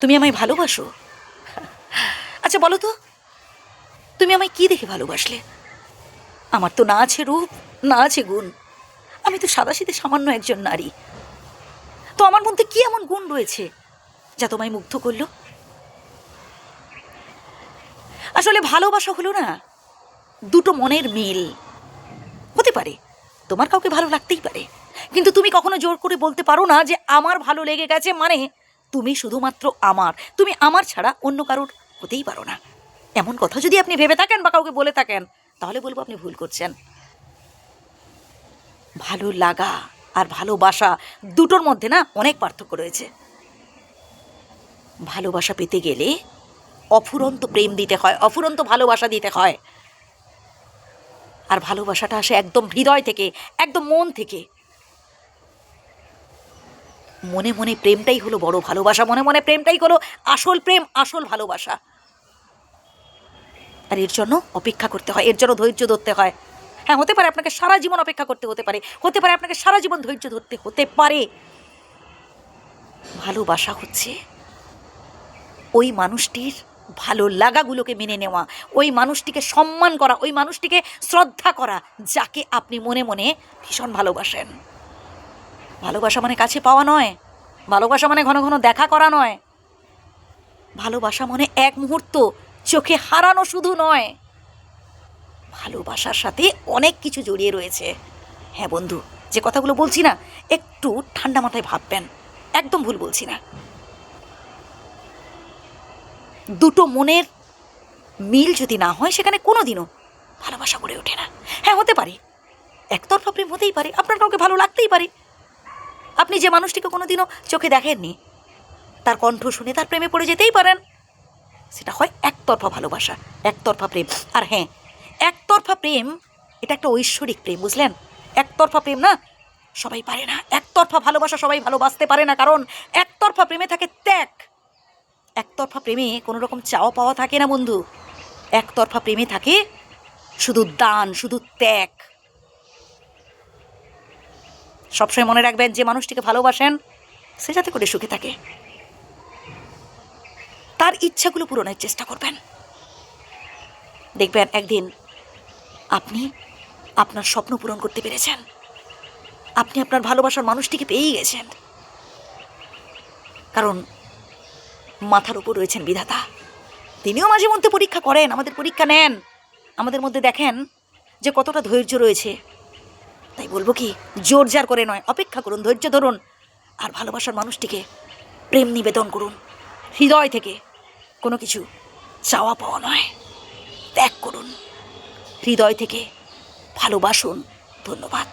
তুমি আমায় ভালোবাসো? আচ্ছা বলো তো, তুমি আমায় কি দেখে ভালোবাসলে? আমার তো না আছে রূপ, না আছে গুণ। আমি তো সাদাসিধে সামান্য একজন নারী। তো আমার মধ্যে কি এমন গুণ রয়েছে যা তোমায় মুগ্ধ করল? আসলে ভালোবাসা হলো না, দুটো মনের মিল। হতে পারে, তোমার কাউকে ভালো লাগতেই পারে। কিন্তু তুমি কখনো জোর করে বলতে পারো না যে আমার ভালো লেগে গেছে মানে তুমি শুধুমাত্র আমার, তুমি আমার ছাড়া অন্য কারোর হতেই পারো না। এমন কথা যদি আপনি ভেবে থাকেন বা কাউকে বলে থাকেন, তাহলে বলব আপনি ভুল করছেন। ভালো লাগা আর ভালোবাসা দুটোর মধ্যে না অনেক পার্থক্য রয়েছে। ভালোবাসা পেতে গেলে অফুরন্ত প্রেম দিতে হয়, অফুরন্ত ভালোবাসা দিতে হয়। আর ভালোবাসাটা আসে একদম হৃদয় থেকে, একদম মন থেকে। মনে মনে প্রেমটাই হলো বড় ভালোবাসা, মনে মনে প্রেমটাই হলো আসল প্রেম, আসল ভালোবাসা। আর এর জন্য অপেক্ষা করতে হয়, এর জন্য ধৈর্য ধরতে হয়। হ্যাঁ হতে পারে আপনাকে সারা জীবন অপেক্ষা করতে হতে পারে হতে পারে আপনাকে সারা জীবন ধৈর্য ধরতে হতে পারে। ভালোবাসা হচ্ছে ওই মানুষটির ভালো লাগাগুলোকে মেনে নেওয়া, ওই মানুষটিকে সম্মান করা, ওই মানুষটিকে শ্রদ্ধা করা, যাকে আপনি মনে মনে ভীষণ ভালোবাসেন। ভালোবাসা মানে কাছে পাওয়া নয়। ভালোবাসা মানে ঘন ঘন দেখা করা নয়। ভালোবাসা মানে এক মুহূর্ত চোখে হারানো শুধু নয়। ভালোবাসার সাথে অনেক কিছু জড়িয়ে রয়েছে। হ্যাঁ বন্ধু, যে কথাগুলো বলছি না, একটু ঠান্ডা মাথায় ভাববেন। একদম ভুল বলছি না। দুটো মনের মিল যদি না হয়, সেখানে কোনো দিনও ভালোবাসা গড়ে ওঠে না। হ্যাঁ হতে পারে। একতরফা প্রেম হতেই পারে। আপনার কাউকে ভালো লাগতেই পারে। আপনি যে মানুষটিকে কোনো দিনও চোখে দেখেননি, তার কণ্ঠ শুনে তার প্রেমে পড়ে যেতেই পারেন। সেটা হয় একতরফা ভালোবাসা, একতরফা প্রেম। আর হ্যাঁ একতরফা প্রেম, এটা একটা ঐশ্বরিক প্রেম, বুঝলেন? একতরফা প্রেম না, সবাই পারে না। একতরফা ভালোবাসা সবাই ভালোবাসতে পারে না, কারণ একতরফা প্রেমে থাকে ত্যাগ। একতরফা প্রেমে কোনো রকম চাওয়া পাওয়া থাকে না, বন্ধু। একতরফা প্রেমে থাকে শুধু দান, শুধু ত্যাগ। সবসময় মনে রাখবেন যে মানুষটিকে ভালোবাসেন, সে যাতে করে সুখে থাকে। তার ইচ্ছাগুলো পূরণের চেষ্টা করবেন। দেখবেন একদিন আপনি আপনার স্বপ্ন পূরণ করতে পেরেছেন। আপনি আপনার ভালোবাসার মানুষটিকে পেয়েই গেছেন। কারণ মাথার উপর রয়েছেন বিধাতা। তিনিও মাঝে মধ্যে পরীক্ষা করেন, আমাদের পরীক্ষা নেন। আমাদের মধ্যে দেখেন যে কতটা ধৈর্য রয়েছে। তাই বলব কি, জোর জার করে নয়, অপেক্ষা করুন, ধৈর্য ধরুন, আর ভালোবাসার মানুষটিকে প্রেম নিবেদন করুন। হৃদয় থেকে কোনো কিছু চাওয়া পাওয়া নয়, ত্যাগ করুন। হৃদয় থেকে ভালোবাসুন, ধন্যবাদ।